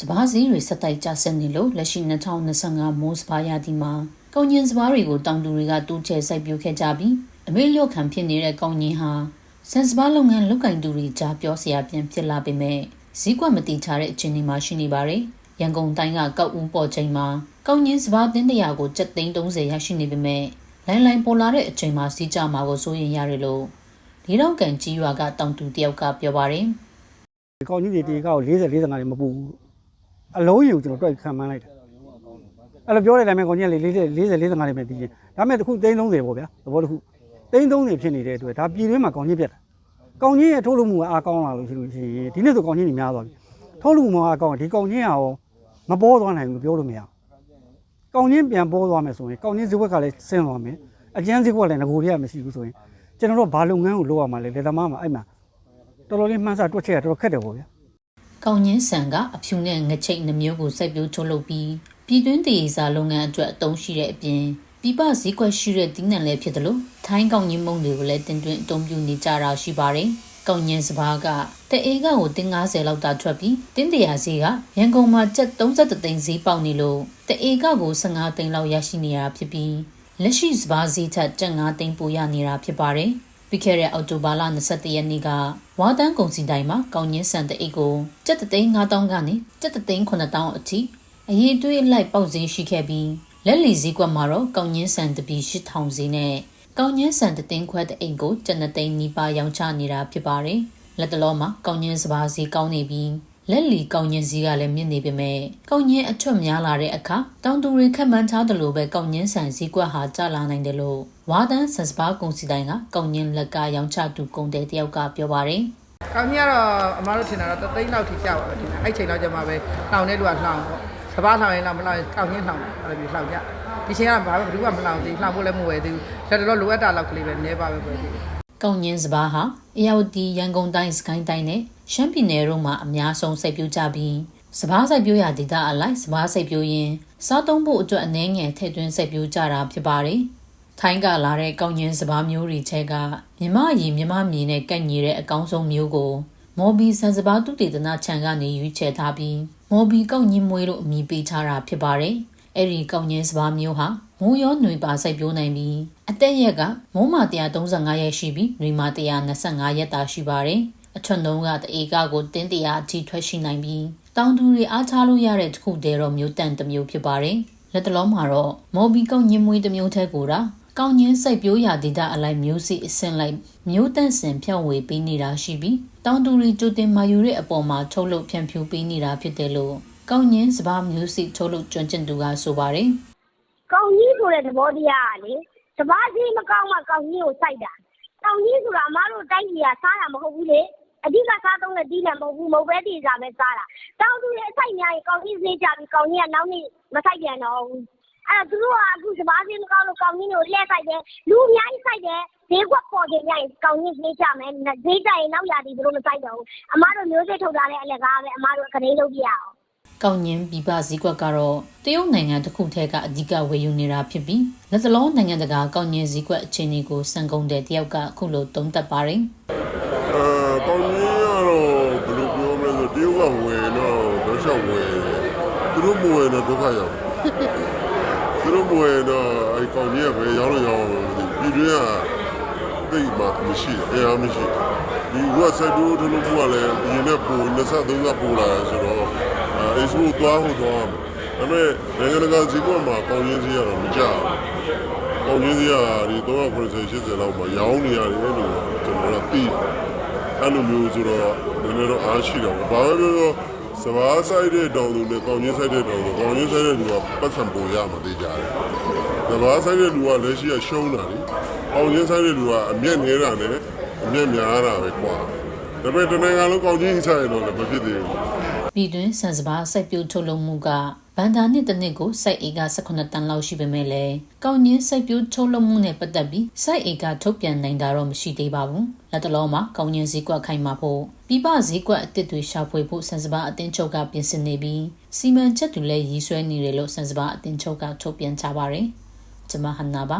စပားစည်းတွေဆက်တိုက်ကျဆင်းနေလို့လက်ရှိ2025မိုးစပားရာသီမှာကောင်းကျင်စပားတွေကိုတောင်သူတွေကတူးချဲစိုက်ပျိုးခဲ့ကြပြီးအမေလျော့ခံဖြစ်နေတဲ့ကောင်းကျင်ဟာဆန်စပားလုပ်ငန်းလုပ်ကင်သူတွေကြားပြောစရာပြန်ဖြစ်လာပေမဲ့ဈေးကွက်မတိချတဲ့အခြေအနေမှာရှိနေပါတယ်။ရန်ကုန်တိုင်းကကောက်ဦးပေါ်ချိန်မှာကောင်းကျင်စပားတင်းတရာကို7သိန်း30ရရှိနေပေမဲ့လိုင်းလိုင်းပေါ်လာတဲ့အချိန်မှာစီးကြမှာကိုစိုးရင်ရတယ်လို့ဒီတော့ကန်ကြီးရွာကတောင်သူတယောက်ကပြောပါတယ်။ဒီကောင်းကြီးတွေဒီကောက်40 45တွေမပူဘူး အလုံးယူကျွန်တော်တွက်ခံမှန်းလိုက်တာအဲ့လိုပြောတဲ့အတိုင်းပဲကောင်းကြီးက40 40 45တွေပဲပြီးရင်ဒါပေမဲ့တစ်ခု330ပေါ့ဗျာသဘောတစ်ခု330ဖြစ်နေတဲ့အတွက်ဒါပြည်တွင်းမှာကောင်းကြီးပြတ်တာကောင်းကြီးရဲ့ထုတ်လုပ်မှုကအားကောင်းလာလို့ရှိလို့ရှိရင်ဒီနေ့ဆိုကောင်းကြီးတွေများသွားပြီထုတ်လုပ်မှုအားကောင်းဒီကောင်းကြီးကရောမပေါ်သွားနိုင်ဘူးပြောလို့မရဘူးကောင်းကြီးပြန်ပေါ်သွားမယ်ဆိုရင်ကောင်းကြီးဈေးကွက်ကလည်းဆင်းသွားမယ်အကျန်းဈေးကွက်ကလည်းငကိုတွေကမရှိဘူးဆိုရင်ကျွန်တော်တို့ဘာလုပ်ငန်းကိုလုပ်ရမှာလဲလေသမားမှာအဲ့မှာတော်တော်လေးမှန်းဆတွက်ချက်ရတော်တော်ခက်တယ်ပေါ့ဗျာ ကောင်းညင်းဆန်ကအဖြူနဲ့ငချိတ်နှမျိုးကိုစိုက်ပျိုးထုတ်လုပ်ပြီးပြည်တွင်းတည်စာလုပ်ငန်းအတွက်အသုံးရှိတဲ့အပြင်ပြပဈေးကွက်ရှိတဲ့တီးနှံလည်းဖြစ်တယ်လို့ထိုင်းကောင်းညင်းမုံတွေကိုလည်းတင်သွင်းအသုံးပြုနေကြတာရှိပါတယ်။ကောင်းညင်းစပားကတအေးကကိုတင်း90လောက်သာထွက်ပြီးတင်းတရာဈေးကရန်ကုန်မှာကျပ်33သိန်းဈေးပေါက်နေလို့တအေးကကို15သိန်းလောက်ရရှိနေတာဖြစ်ပြီးလက်ရှိစပားဈေးထက်ကျပ်9သိန်းပိုရနေတာဖြစ်ပါတယ်။ ပြီးခဲ့တဲ့အောက်တိုဘာလ22ရက်နေ့ကဝါတန်းကုန်စီတိုင်းမှာကောင်းညင်းဆန်တဲ့အိတ်ကို7သိန်း5000ကနေ7သိန်း9000အထိအရေးသွေးအလိုက်ပေါက်ဈေးရှိခဲ့ပြီးလက်လီဈေးကွက်မှာတော့ကောင်းညင်းဆန်တပီ8000ဈေးနဲ့ကောင်းညင်းဆန်တသိန်းခွဲတဲ့အိတ်ကို7သိန်းနီးပါးရောင်းချနေတာဖြစ်ပါတယ်။လက်တလုံးမှာကောင်းညင်းစပါးဈေးကောင်းနေပြီး လက်လီကောင်းညင်းဈေးကလည်းမြင့်နေပေမဲ့ကောင်းညင်းအထွတ်များလာတဲ့အခါတောင်သူတွေခက်မှန်းထားတယ်လို့ပဲကောင်းညင်းဆန်ဈေးကွက်ဟာကျလာနိုင်တယ်လို့ဝါတန်းဆန်စပါးကုန်စီတိုင်းကကောင်းညင်းလက်ကရောင်းချသူကုန်တဲ့တယောက်ကပြောပါတယ်။ကောင်းကြီးကတော့အမားတို့ထင်တာတော့တသိန်းလောက်ထိကျပါပဲထင်တာ။အဲ့ချိန်လောက်ကျမှပဲနှောင်တဲ့လူကနှောင်ပေါ့။စပားနှောင်ရင်တော့မနှောင်ရင်ကောင်းကြီးနှောင်တယ်အဲ့လိုမျိုးနှောင်ကြ။ဒီချိန်ကဘာမှဘယ်သူမှမနှောင်သေးဘူး။နှောင်ဖို့လည်းမဝယ်သေးဘူး။ဒါတော့လိုအပ်တာလောက်ကလေးပဲနည်းပါပဲပဲဒီ။ ကောင်းညင်းစပါးဟာအရောက်တီရန်ကုန်တိုင်းစကိုင်းတိုင်းနဲ့ရှမ်းပြည်နယ်တို့မှာအများဆုံးစိုက်ပျိုးကြပြီးစပားစိုက်ပျိုးရာဒေသအလိုက်စပားစိုက်ပျိုးရင်စားသုံးဖို့အတွက်အနည်းငယ်ထည့်သွင်းစိုက်ပျိုးကြတာဖြစ်ပါတယ်။ထိုင်းကလာတဲ့ကောင်းညင်းစပားမျိုးတွေချဲကမြမရီမြမမြေနဲ့ကန့်ညီတဲ့အကောင်းဆုံးမျိုးကိုမော်ဘီဆန်စပားတုတေသနာခြံကနေရွေးချယ်ထားပြီးမော်ဘီကောက်ညင်းမွေးလို့အမည်ပေးထားတာဖြစ်ပါတယ်။ အဲ့ဒီကောင်းကျင်းစပါးမျိုးဟာမိုးရောနှွေပါစိုက်ပျိုးနိုင်ပြီးအသက်ရက်ကမိုးမာ135ရက်ရှိပြီးနှွေမာ125ရက်သာရှိပါတယ်အထွန်းတုံးကတဧကကိုတင်းတရာအထိထွက်ရှိနိုင်ပြီးတောင်သူတွေအားချလို့ရတဲ့တစ်ခုတည်းတော့မျိုးတန်တစ်မျိုးဖြစ်ပါတယ်လက်တလုံးမှာတော့မော်ဘီကောက်ညင်မွေးတစ်မျိုးထဲကိုတာကောင်းချင်းစိုက်ပျိုးရာဒေသအလိုက်မျိုးစီအစင်လိုက်မျိုးတန့်စင်ဖြန့်ဝေပေးနေတာရှိပြီးတောင်သူတွေကြိုတင်မာယူတဲ့အပေါ်မှာထုတ်လုပ်ဖြန့်ဖြူးပေးနေတာဖြစ်တယ်လို့ ကောင်းညင်းစပါးမျိုးစီထုတ်လုပ်ကျွမ်းကျင်သူကဆိုပါတယ်ကောင်းကြီးဆိုတဲ့သဘောတရားကလေစပားကြီးမကောင်းမှကောင်းကြီးကိုစိုက်တာကောင်းကြီးဆိုတာအမားတို့တိုက်ကြီးကစားတာမဟုတ်ဘူးလေအဓိကစားသုံးတဲ့တီးတယ်မဟုတ်ဘူးမဟုတ်ပဲတည်စားပဲစားတာတောင်သူရဲ့အစိုက်များရင်ကောင်းကြီးဈေးကြပြီးကောင်းကြီးကနောက်နေ့မစိုက်ပြန်တော့ဘူးအဲ့တော့သူတို့ကအခုစပားကြီးမကောင်းလို့ကောင်းကြီးကိုလှည့်စိုက်တယ်လူအများကြီးစိုက်တယ်ဈေးကွက်ပေါ်ကြရင်ကောင်းကြီးဈေးကြမယ်ဈေးကြရင်နောက်ရာသီသူတို့မစိုက်တော့ဘူးအမားတို့မျိုးစိတ်ထုတ်ထားတဲ့အလက်ကားပဲအမားတို့ခရီးလုပ်ပြရအောင် ကောင်းညင်းပြပစည်းကွက်ကတော့တရုတ်နိုင်ငံတစ်ခုထဲကအဓိကဝယ်ယူနေတာဖြစ်ပြီးလက်သလုံးနိုင်ငံတကာကောင်းညင်းစည်းကွက်အခြေအနေကိုစံကုန်တဲ့တယောက်ကအခုလိုသုံးသပ်ပါတယ်အဲကောင်းကြီးကတော့ဘယ်လိုပြောမလဲဆိုတရုတ်ကဝင်တော့ဒုက္ခဝင်သူတို့မဝင်တော့ဒုက္ခရောက်သူတို့မဝင်တော့အဲကောင်းကြီးကပဲရောက်လို့ရောက်ပြည်တွင်းကတိတ်မှမရှိတရားမရှိဒီကဆက်ဒူးထလို့ကလည်းဒီနေ့ပူ23ကပူလာဆိုတော့ အဲဆိုတော့ဟိုတော့ဒါပေမဲ့နိုင်ငံတကာဈေးကွက်မှာကောင်းကြီးစီကတော့မကြဘူးကောင်းကြီးစီကဒီ390 80လောက်မှာရောင်းနေရတယ်လို့ကျွန်တော်တို့သိတယ်အဲ့လိုမျိုးဆိုတော့နည်းနည်းတော့အားရှိတော့ဘာပဲပြောပြောစဘာဆိုင်တဲ့တောင်သူနဲ့ကောင်းချင်းဆိုင်တဲ့တောင်သူကောင်းချင်းဆိုင်တဲ့လူကပတ်စံပုံရမှာသိကြတယ်စဘာဆိုင်တဲ့လူကလက်ရှိကရှုံးတာလေကောင်းချင်းဆိုင်တဲ့လူကအမျက်နေတာနဲ့အမျက်များတာပဲကွာဒါပေမဲ့တနင်္ဂနွေလုံးကောင်းချင်းဆိုင်တော့လည်းမဖြစ်သေးဘူး ပြည်တွင်းစံစပါးစိုက်ပျိုးထုတ်လုပ်မှုကဗန်ဒါနှစ်တစ်နှစ်ကိုစိုက်ဧက18တန်းလောက်ရှိပေမဲ့လည်းကောင်းညင်းစိုက်ပျိုးထုတ်လုပ်မှုနဲ့ပတ်သက်ပြီးစိုက်ဧကထုတ်ပြန်နိုင်တာတော့မရှိသေးပါဘူးလက်တလုံးမှာကောင်းညင်းဈေးကွက်ခိုင်မာဖို့ပြပဈေးကွက်အသစ်တွေရှာဖွေဖို့စံစပါးအတင်းချုပ်ကပြင်ဆင်နေပြီးစီမံချက်တွေလည်းရည်ဆွဲနေတယ်လို့စံစပါးအတင်းချုပ်ကထုတ်ပြန်ကြပါတယ်ကျွန်မဟန်နာပါ